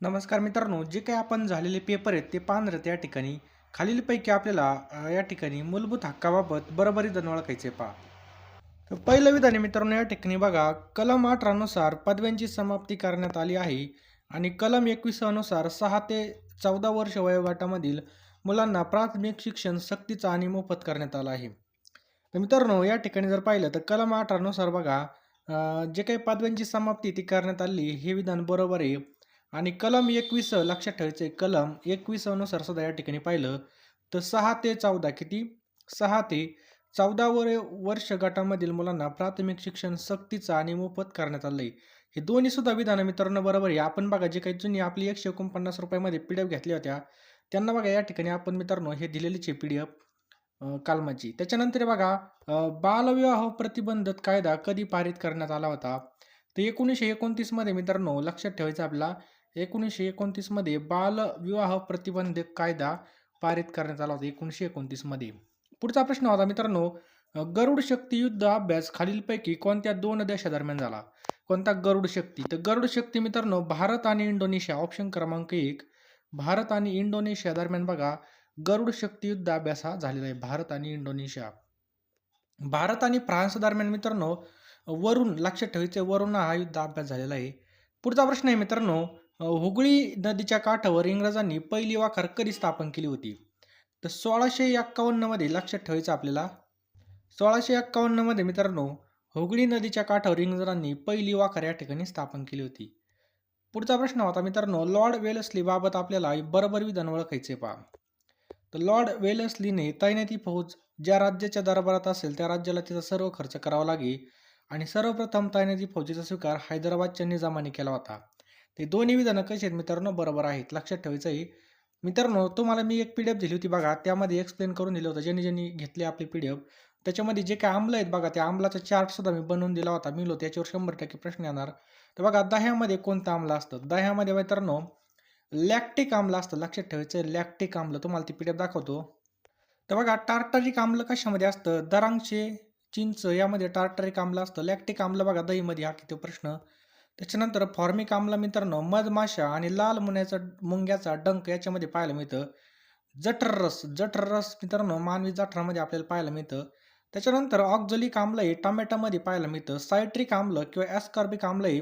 नमस्कार मित्रांनो जे काही आपण झालेले पेपर आहेत ते पाहणार या ठिकाणी. खालीलपैकी आपल्याला या ठिकाणी मूलभूत हक्काबाबत बरोबरी जण ओळखायचे पहा. तर पहिलं विधान आहे मित्रांनो या ठिकाणी बघा कलम अठरानुसार पदव्यांची समाप्ती करण्यात आली आहे आणि कलम एकवीसानुसार सहा ते चौदा वर्ष वयोगटामधील मुलांना प्राथमिक शिक्षण सक्तीचं आणि मोफत करण्यात आलं आहे. तर मित्रांनो या ठिकाणी जर पाहिलं तर कलम अठरानुसार बघा जे काही पदव्यांची समाप्ती ती करण्यात आली हे विधान बरोबर आहे. आणि कलम एकवीस लक्षात ठेवायचं कलम एकवीस अनुसार सुद्धा या ठिकाणी पाहिलं तर सहा ते चौदा किती? सहा ते चौदा वर वर्ष गटामधील मुलांना प्राथमिक शिक्षण सक्तीचं आणि मोफत करण्यात आलं आहे हे दोन्ही सुद्धा विधानं मित्रांनो बरोबर आहे. आपण बघा जे काही जुनी आपली एकशे एकोणपन्नास रुपयामध्ये पी डी एफ घेतल्या होत्या त्यांना बघा या ठिकाणी आपण मित्रांनो हे दिलेलीच आहे पी डी एफ कालमाची. त्याच्यानंतर बघा बालविवाह प्रतिबंधक कायदा कधी पारित करण्यात आला होता? तर एकोणीसशे एकोणतीसमध्ये मित्रांनो लक्षात ठेवायचं आपला एकोणीसशे एकोणतीसमध्ये बालविवाह प्रतिबंधक कायदा पारित करण्यात आला होता एकोणीसशे एकोणतीसमध्ये पुढचा प्रश्न होता मित्रांनो गरुड शक्ती युद्ध अभ्यास खालीलपैकी कोणत्या दोन देशादरम्यान झाला? कोणता गरुड शक्ती? तर गरुड शक्ती मित्रांनो भारत आणि इंडोनेशिया ऑप्शन क्रमांक एक. भारत आणि इंडोनेशिया दरम्यान बघा गरुड शक्ती युद्ध अभ्यास हा झालेला आहे भारत आणि इंडोनेशिया. भारत आणि फ्रान्स दरम्यान मित्रांनो वरुण लक्षात ठेवायचं वरुण हा युद्ध अभ्यास झालेला आहे. पुढचा प्रश्न आहे मित्रांनो हुगळी नदीच्या काठावर इंग्रजांनी पहिली वाखर कधी स्थापन केली होती? तर सोळाशे एक्कावन्नमध्ये लक्षात ठेवायचं आपल्याला. सोळाशे एक्कावन्नमध्ये मित्रांनो हुगळी नदीच्या काठावर इंग्रजांनी पहिली वाखर या ठिकाणी स्थापन केली होती. पुढचा प्रश्न होता मित्रांनो लॉर्ड वेलस्ली बाबत आपल्याला बरोबर विधान ओळखायचे पहा. तर लॉर्ड वेलस्लीने तैनाती फौज ज्या राज्याच्या दरबारात असेल त्या राज्याला तिचा सर्व खर्च करावा लागे. आणि सर्वप्रथम तैनाती फौजेचा स्वीकार हैदराबादच्या निजामाने केला होता. ते दोन्ही विधानं कशी आहेत मित्रांनो? बरोबर आहेत. लक्षात ठेवायचं आहे. मित्रांनो तुम्हाला मी एक पी डी एफ दिली होती बघा. त्यामध्ये एक्सप्लेन करून दिलं होतं. ज्यांनी ज्यांनी घेतली आपली पी डी एफ त्याच्यामध्ये जे काय आंबलं आहेत बघा त्या आंबलाचा चार्टसुद्धा मी बनवून दिला होता. मिळलो त्याच्यावर शंभर टक्के प्रश्न येणार. तर बघा दह्यामध्ये कोणतं आंबलं असतं? दह्यामध्ये मित्रांनो लॅक्टिक आम्ल असतं. लक्षात ठेवायचं लॅक्टिक आम्ल तुम्हाला ती पी डी एफ दाखवतो. तर बघा टार्टारिक आम्ल कशामध्ये असतं? दरांगशे चिंच यामध्ये टार्टारिक आंबलं असतं. लॅक्टिक आम्ल बघा दहीमध्ये. हा किती प्रश्न. त्याच्यानंतर फॉर्मिक आम्ल मित्रांनो मधमाशा आणि लाल मुन्याचा मुंग्याचा डंक याच्यामध्ये पाहायला मिळतं. जठर रस जठर रस मित्रांनो मानवी जठरामध्ये आपल्याला पाहायला मिळतं. त्याच्यानंतर ऑक्झलिक आम्ल हे टमॅटोमध्ये पाहायला मिळतं. सायट्रिक आम्ल किंवा ॲस्कॉर्बिक आम्ल हे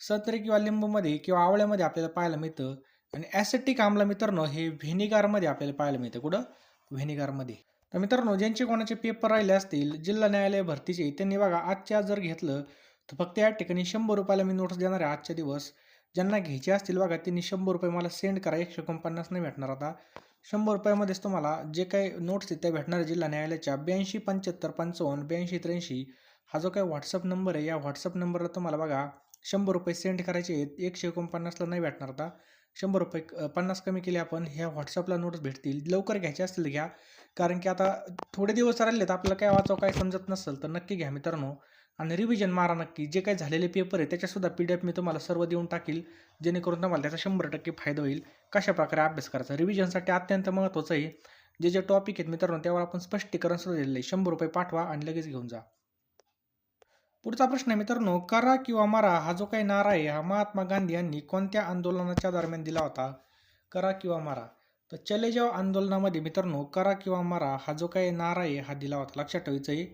सत्रे किंवा लिंबूमध्ये किंवा आवळ्यामध्ये आपल्याला पाहायला मिळतं. आणि ॲसिटिक आम्ल मित्रांनो हे व्हिनिगारमध्ये आपल्याला पाहायला मिळतं. कुठं? व्हेनिगारमध्ये. तर मित्रांनो ज्यांचे कोणाचे पेपर राहिले असतील जिल्हा न्यायालय भरतीचे त्यांनी बघा आजच्या जर घेतलं तर फक्त या ठिकाणी शंभर रुपयाला मी नोट्स देणार आहे आजच्या दिवस. ज्यांना घ्यायचे असतील बघा त्यांनी शंभर रुपये मला सेंड करा. एकशे एकोणपन्नास नाही भेटणार आता. शंभर रुपयामध्येच तुम्हाला जे काही नोट्स आहेत त्या भेटणार जिल्हा न्यायालयाच्या. ब्याऐंशी पंच्याहत्तर पंचावन्न ब्याऐंशी त्र्याऐंशी. हा जो काही व्हॉट्सअप नंबर आहे या व्हॉट्सअप नंबरला तुम्हाला बघा शंभर रुपये सेंड करायचे आहेत. एकशे एकोणपन्नासला नाही भेटणार आता. शंभर रुपये पन्नास कमी केले आपण ह्या व्हॉट्सअपला नोट्स भेटतील. लवकर घ्यायचे असतील घ्या. कारण की आता थोडे दिवस राहिले तर आपल्याला काय वाचावं काय समजत नसेल तर नक्की घ्या मित्रांनो. आणि रिव्हिजन मारा नक्की. जे काही झालेले पेपर आहे त्याच्यासुद्धा पी डी एफ मी तुम्हाला सर्व देऊन टाकील. जेणेकरून तुम्हाला त्याचा शंभर टक्के फायदा होईल. कशा प्रकारे अभ्यास करायचा? रिव्हिजनसाठी अत्यंत महत्त्वाचं आहे. जे जे टॉपिक आहेत मित्रांनो त्यावर आपण स्पष्टीकरण सुद्धा दिलेलं आहे. शंभर रुपये पाठवा आणि लगेच घेऊन जा. पुढचा प्रश्न आहे मित्रांनो करा किंवा मारा हा जो काही नारा आहे हा महात्मा गांधी यांनी कोणत्या आंदोलनाच्या दरम्यान दिला होता? करा किंवा मारा. तर चले जाव आंदोलनामध्ये मित्रांनो करा किंवा मारा हा जो काही नारा आहे हा दिला होता. लक्षात ठेवायचं आहे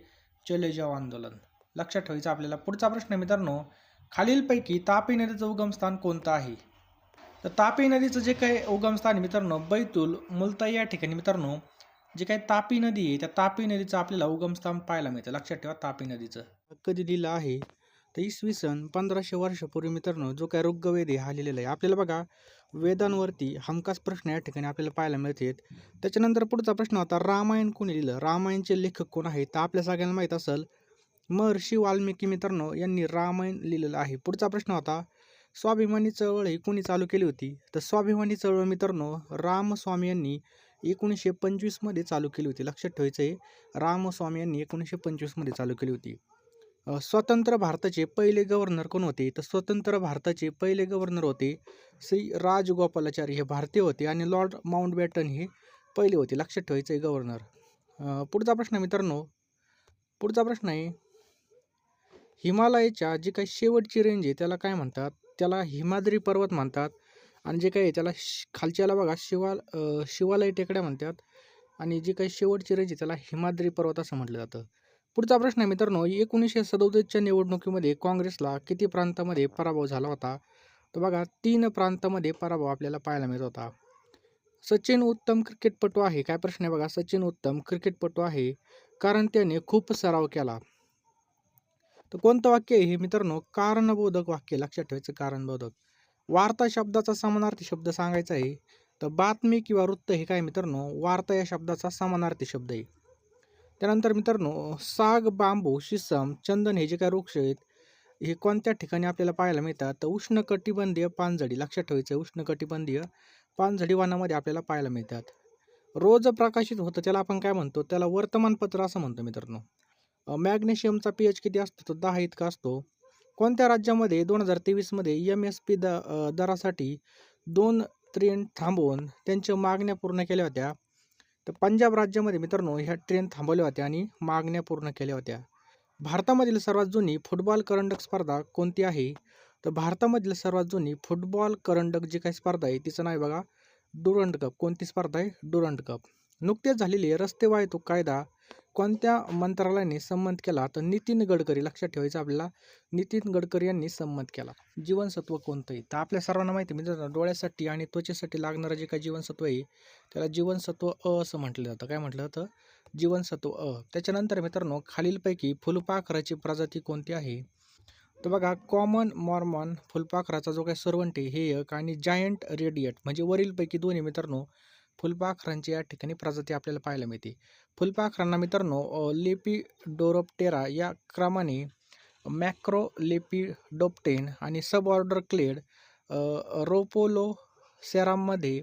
चले जाव आंदोलन. लक्षात ठेवायचं आपल्याला. पुढचा प्रश्न मित्रांनो खालीलपैकी तापी नदीचं उगमस्थान कोणतं आहे? तर तापी नदीचं जे काही उगमस्थान मित्रांनो बैतूल मुलताई या ठिकाणी मित्रांनो जे काही तापी नदी आहे त्या तापी नदीचं आपल्याला उगमस्थान पाहायला मिळतं. लक्षात ठेवा तापी नदीचं. कधी दिलं आहे? तर इसवी सन पंधराशे वर्षापूर्वी मित्रांनो जो काय ऋग्वेद हा लिहिलेला आहे. आपल्याला बघा वेदांवरती हमखास प्रश्न या ठिकाणी आपल्याला पाहायला मिळतात. त्याच्यानंतर पुढचा प्रश्न होता रामायण कोणी लिहिलं? रामायणचे लेखक कोण आहेत? तर आपल्या सगळ्यांना माहीत असेल महर्षी वाल्मिकी मित्रांनो यांनी रामायण लिहिलेलं आहे. पुढचा प्रश्न होता स्वाभिमानी चळवळ ही कोणी चालू केली होती? तर स्वाभिमानी चळवळ मित्रांनो रामस्वामी यांनी एकोणीसशे पंचवीसमध्ये चालू केली होती. लक्षात ठेवायचं आहे रामस्वामी यांनी एकोणीसशे पंचवीसमध्ये चालू केली होती. स्वतंत्र भारताचे पहिले गव्हर्नर कोण होते? तर स्वतंत्र भारताचे पहिले गव्हर्नर होते श्री राजगोपालाचारी हे भारतीय होते आणि लॉर्ड माउंटबॅटन हे पहिले होते. लक्षात ठेवायचं आहे गव्हर्नर पुढचा प्रश्न मित्रांनो पुढचा प्रश्न आहे हिमालयाच्या जी काही शेवटची रेंज आहे त्याला काय म्हणतात? त्याला हिमाद्री पर्वत म्हणतात. आणि जे काही त्याला शि खालच्याला बघा शिवाल शिवालय टेकड्या म्हणतात. आणि जी काही शेवटची रेंज आहे त्याला हिमाद्री पर्वत असं म्हटलं जातं. पुढचा प्रश्न आहे मित्रांनो एकोणीसशे सदोतीसच्या निवडणुकीमध्ये काँग्रेसला किती प्रांतामध्ये पराभव झाला होता? तर बघा तीन प्रांतामध्ये पराभव आपल्याला पाहायला मिळत होता. सचिन उत्तम क्रिकेटपटू आहे. काय प्रश्न आहे बघा? सचिन उत्तम क्रिकेटपटू आहे. कारण त्याने खूप सराव केला. तर कोणतं वाक्य आहे हे मित्रांनो? कारणबोधक वाक्य लक्षात ठेवायचं कारणबोधक. वार्ता शब्दाचा समानार्थी शब्द सांगायचा आहे. तर बातमी किंवा वृत्त हे काय मित्रांनो? वार्ता या शब्दाचा समानार्थी शब्द आहे. त्यानंतर मित्रांनो साग बांबू शिसम चंदन हे जे काय वृक्ष आहेत हे कोणत्या ठिकाणी आपल्याला पाहायला मिळतात? तर उष्णकटिबंधीय पानझडी लक्षात ठेवायचं उष्णकटिबंधीय पानझडी वनामध्ये आपल्याला पाहायला मिळतात. रोज प्रकाशित होतं त्याला आपण काय म्हणतो? त्याला वर्तमानपत्र असं म्हणतो मित्रांनो. मॅग्नेशियमचा पी एच किती असतो? तो दहा इतका असतो. कोणत्या राज्यामध्ये दोन हजार तेवीसमध्ये एम एस पी द दरासाठी दोन ट्रेन थांबवून त्यांच्या मागण्या पूर्ण केल्या होत्या? तर पंजाब राज्यामध्ये मित्रांनो ह्या ट्रेन थांबवल्या होत्या आणि मागण्या पूर्ण केल्या होत्या. भारतामधील सर्वात जुनी फुटबॉल करंडक स्पर्धा कोणती आहे? तर भारतामधील सर्वात जुनी फुटबॉल करंडक जी काही स्पर्धा आहे तिचं नाव बघा डुरंड कप. कोणती स्पर्धा आहे? Durand cup. नुकतेच झालेली रस्ते वाहतूक कायदा. कोणत्या मंत्रालयाने संमत केला? तर नितीन गडकरी लक्षात ठेवायचं आपल्याला. नितीन गडकरी यांनी संमत केला. जीवनसत्व कोणतं आहे तर आपल्या सर्वांना माहिती आहे मित्रांनो डोळ्यासाठी आणि त्वचेसाठी लागणारं जे काही जीवनसत्व आहे त्याला जीवनसत्व अ असं म्हटलं जातं. काय म्हटलं जातं? जीवनसत्व अ. त्याच्यानंतर मित्रांनो खालीलपैकी फुलपाखराची प्रजाती कोणती आहे? तर बघा कॉमन मॉर्मॉन फुलपाखराचा जो काही सर्वंट हेयक हे एक आणि जायंट रेडिएट म्हणजे वरीलपैकी दोन्ही मित्रांनो. फुलपाखरांची या ठिकाणी प्रजाती आपल्याला पाहायला मिळते. फुलपाखरांना मित्रांनो लेपिडोरोप्टेरा या क्रमाने मॅक्रो लेपिडोप्टेन आणि सबऑर्डर क्लेड रोपोलो सेराममध्ये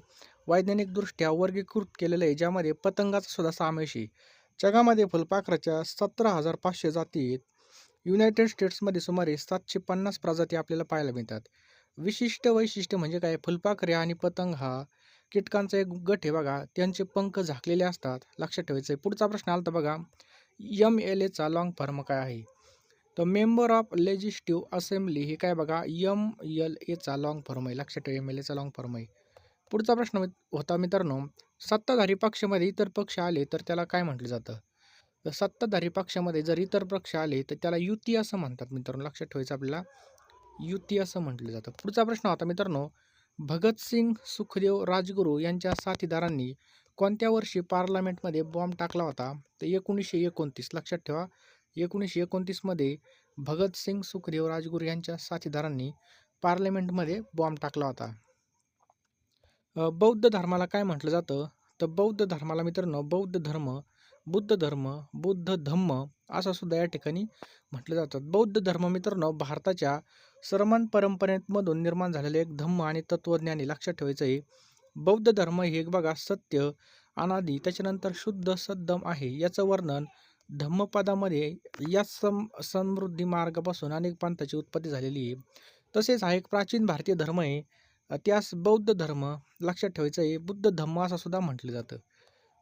वैज्ञानिकदृष्ट्या वर्गीकृत केलेलं आहे ज्यामध्ये पतंगाचा सुद्धा समावेश आहे. जगामध्ये फुलपाखराच्या सतरा हजार पाचशे जाती आहेत. युनायटेड स्टेट्समध्ये सुमारे सातशे पन्नास प्रजाती आपल्याला पाहायला मिळतात. विशिष्ट वैशिष्ट्य म्हणजे काय? फुलपाखरे आणि पतंग हा कीटकांचा एक गट आहे बघा. त्यांचे पंख झाकलेले असतात. लक्षात ठेवायचं आहे पुढचा प्रश्न आला तर बघा. एम एल एचा लॉंग फॉर्म काय आहे? तर मेंबर ऑफ लेजिस्टिव्ह असेंब्ली हे काय बघा? एम एल एचा लॉंग फॉर्म आहे. लक्षात ठेवा एम एल एचा लॉंग फॉर्म आहे. पुढचा प्रश्न होता मित्रांनो सत्ताधारी पक्षामध्ये इतर पक्ष आले तर त्याला काय म्हटलं जातं? तर सत्ताधारी पक्षामध्ये जर इतर पक्ष आले तर त्याला युती असं म्हणतात मित्रांनो. लक्षात ठेवायचं आपल्याला. युती असं म्हटलं जातं. पुढचा प्रश्न होता मित्रांनो भगतसिंग सुखदेव राजगुरू यांच्या साथीदारांनी कोणत्या वर्षी पार्लमेंटमध्ये बॉम्ब टाकला होता? तर एकोणीसशे एकोणतीस. लक्षात ठेवा एकोणीसशे एकोणतीसमध्ये भगतसिंग सुखदेव राजगुरू यांच्या साथीदारांनी पार्लमेंटमध्ये बॉम्ब टाकला होता. बौद्ध धर्माला काय म्हटलं जातं? तर बौद्ध धर्माला मित्रांनो बौद्ध धर्म बुद्ध धर्म बुद्ध धम्म असं सुद्धा या ठिकाणी म्हटलं जातं बौद्ध धर्म मित्रांनो भारताच्या सरमन परंपरेमधून निर्माण झालेले एक धम्म आणि तत्त्वज्ञानी लक्षात ठेवायचं आहे बौद्ध धर्म हे एक बघा सत्य अनादी त्याच्यानंतर शुद्ध सद्धम आहे. याचं वर्णन धम्मपदामध्ये या सम समृद्धी मार्गापासून अनेक पंथाची उत्पत्ती झालेली आहे. तसेच हा एक प्राचीन भारतीय धर्म आहे. त्यास बौद्ध धर्म लक्षात ठेवायचं आहे बुद्ध धम्म असं सुद्धा म्हटलं जातं.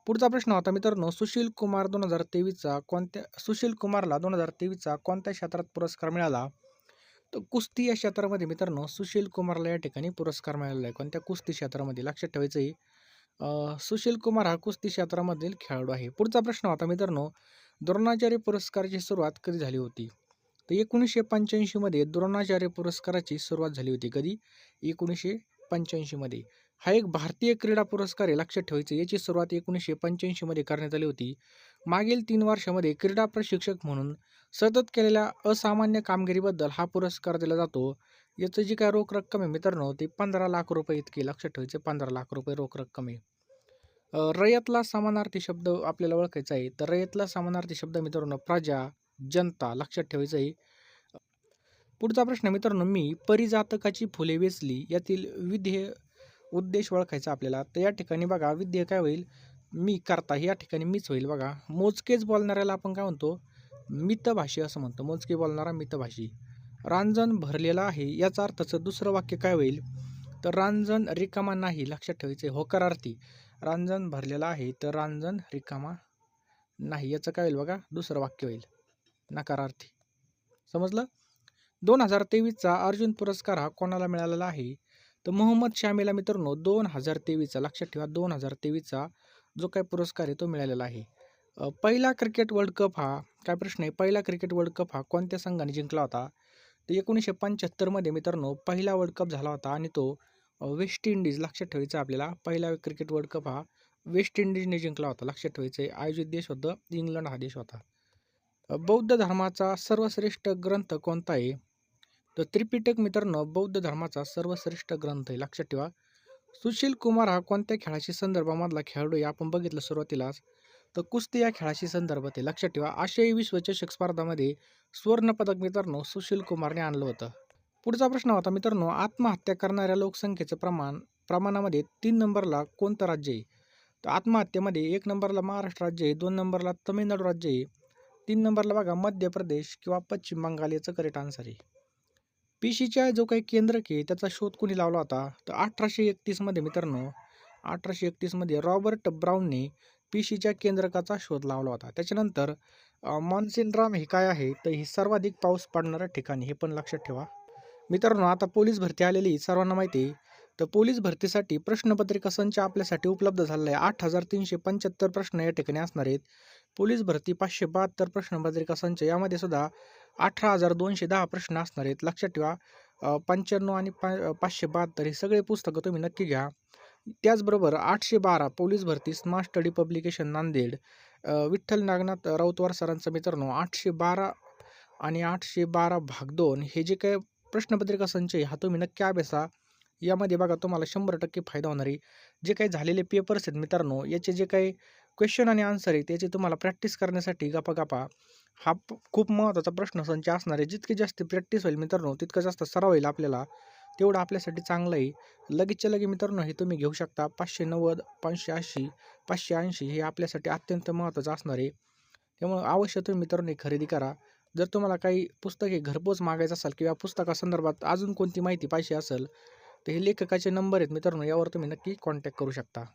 पुढचा प्रश्न होता मित्रांनो सुशील कुमार दोन हजार तेवीसचा कोणत्या सुशील कुमारला दोन हजार तेवीसचा कोणत्या क्षेत्रात पुरस्कार मिळाला? तर कुस्ती या क्षेत्रामध्ये मित्रांनो सुशील कुमारला या ठिकाणी पुरस्कार मिळालेला आहे. कोणत्या कुस्ती क्षेत्रामध्ये? लक्षात ठेवायचं आहे. सुशील कुमार हा कुस्ती क्षेत्रामधील खेळाडू आहे. पुढचा प्रश्न होता मित्रांनो द्रोणाचार्य पुरस्काराची सुरुवात कधी झाली होती? तर एकोणीसशे पंच्याऐंशीमध्ये द्रोणाचार्य पुरस्काराची सुरुवात झाली होती कधी? एकोणीसशे पंच्याऐंशीमध्ये. हा एक भारतीय क्रीडा पुरस्कार आहे लक्षात ठेवायचं. याची सुरुवात एकोणीसशे पंच्याऐंशीमध्ये करण्यात आली होती. मागील तीन वर्षामध्ये क्रीडा प्रशिक्षक म्हणून सतत केलेल्या असामान्य कामगिरीबद्दल हा पुरस्कार दिला जातो. याचं जी काय रोख रक्कम आहे मित्रांनो ती पंधरा लाख रुपये इतकी लक्षात ठेवायचे पंधरा लाख रुपये रोख रक्कम आहे. रयतला समानार्थी शब्द आपल्याला ओळखायचा आहे. तर रयतला समानार्थी शब्द मित्रांनो प्रजा जनता लक्षात ठेवायचं आहे. पुढचा प्रश्न मित्रांनो मी परिजातकाची फुले वेचली यातील विधेय उद्देश ओळखायचा आपल्याला. तर या ठिकाणी बघा विद्य काय होईल? मी करता या ठिकाणी मीच होईल बघा. मोजकेच बोलणाऱ्याला आपण काय म्हणतो? मितभाषी असं म्हणतो. मोजके बोलणारा मितभाषी. रांजण भरलेला आहे. याचा अर्थाचं दुसरं वाक्य काय होईल? तर रांजण रिकामा नाही लक्षात ठेवायचं आहे. होकारार्थी रांजण भरलेला आहे तर रांजण रिकामा नाही. याचं काय होईल बघा? दुसरं वाक्य होईल. नकारार्थी. समजलं? दोन हजार तेवीसचा अर्जुन पुरस्कार हा कोणाला मिळालेला आहे? तर मोहम्मद शामीला मित्रांनो दोन हजार तेवीसचा लक्षात ठेवा दोन हजार तेवीसचा जो काय पुरस्कार आहे तो मिळालेला आहे. पहिला क्रिकेट वर्ल्ड कप हा काय प्रश्न आहे? पहिला क्रिकेट वर्ल्ड कप हा कोणत्या संघाने जिंकला होता? तर एकोणीसशे पंच्याहत्तरमध्ये मित्रांनो पहिला वर्ल्ड कप झाला होता आणि तो वेस्ट इंडिज लक्षात ठेवायचा आपल्याला पहिला क्रिकेट वर्ल्ड कप हा वेस्ट इंडिजने जिंकला होता लक्षात ठेवायचं आहे. आयोजित देश होतं इंग्लंड हा देश होता. बौद्ध धर्माचा सर्वश्रेष्ठ ग्रंथ कोणता आहे? तर त्रिपिटक मित्रांनो बौद्ध धर्माचा सर्वश्रेष्ठ ग्रंथ आहे. लक्षात ठेवा. सुशील कुमार हा कोणत्या खेळाशी संदर्भामधला खेळाडू आहे? आपण बघितलं सुरुवातीलाच तर कुस्ती या खेळाशी संदर्भात आहे. लक्षात ठेवा. आशियाई विश्वचषक स्पर्धामध्ये सुवर्णपदक मित्रांनो सुशील कुमारने आणलं होतं. पुढचा प्रश्न होता मित्रांनो आत्महत्या करणाऱ्या लोकसंख्येचं प्रमाण प्रमाणामध्ये तीन नंबरला कोणतं राज्य आहे? तर आत्महत्येमध्ये एक नंबरला महाराष्ट्र राज्य आहे दोन नंबरला तमिळनाडू राज्य आहे. तीन नंबरला बघा मध्य प्रदेश किंवा पश्चिम बंगाल याचं करेक्ट आन्सर आहे. पीशीच्या जो काही केंद्रक आहे त्याचा शोध कोणी लावला होता? तर अठराशे एकतीसमध्ये मित्रांनो अठराशे एकतीसमध्ये रॉबर्ट ब्राऊनने पीशीच्या केंद्रकाचा शोध लावला होता. त्याच्यानंतर मॉन्सिनराम हे काय आहे? तर ही सर्वाधिक पाऊस पडणारं ठिकाणी हे पण लक्षात ठेवा. मित्रांनो आता पोलीस भरती आलेली सर्वांना माहिती आहे. तर पोलीस भरतीसाठी प्रश्नपत्रिका संच आपल्यासाठी उपलब्ध झालेला आहे. आठ हजार तीनशे पंच्याहत्तर प्रश्न या ठिकाणी असणार आहेत. पोलीस भरती पाचशे बहात्तर प्रश्नपत्रिका संच यामध्ये सुद्धा अठरा हजार दोनशे दहा प्रश्न असणार आहेत. लक्षात ठेवा पंच्याण्णव आणि पा पाचशे बहात्तर हे सगळे पुस्तकं तुम्ही नक्की घ्या. त्याचबरोबर आठशे बारा पोलीस भरती smart study publication Nanded Vitthal Nagnath Rautwar सरांचं मित्रांनो आठशे बारा आणि आठशे बारा भाग दोन हे जे काही प्रश्नपत्रिका संचय हा तुम्ही नक्की अभ्यासा. यामध्ये बघा तुम्हाला शंभर टक्के फायदा होणार आहे. जे काही झालेले पेपर्स आहेत मित्रांनो याचे जे काही क्वेश्चन आणि आन्सर आहे त्याची तुम्हाला प्रॅक्टिस करण्यासाठी गपा गपा हा खूप महत्त्वाचा प्रश्न संच असणार आहे. जितकी जास्त प्रॅक्टिस होईल मित्रांनो तितकं जास्त सराव होईल आपल्याला. तेवढं आपल्यासाठी चांगलं आहे. लगेचच्या लगे मित्रांनो हे तुम्ही घेऊ शकता. पाचशे नव्वद पाचशे ऐंशी पाचशे ऐंशी हे आपल्यासाठी अत्यंत महत्त्वाचं असणार आहे. त्यामुळे अवश्य तुम्ही मित्रांनो हे खरेदी करा. जर तुम्हाला काही पुस्तके घरपोच मागायचं असेल किंवा पुस्तकासंदर्भात अजून कोणती माहिती पाहिजे असेल तर हे लेखकाचे नंबर आहेत मित्रांनो यावर तुम्ही नक्की कॉन्टॅक्ट करू शकता.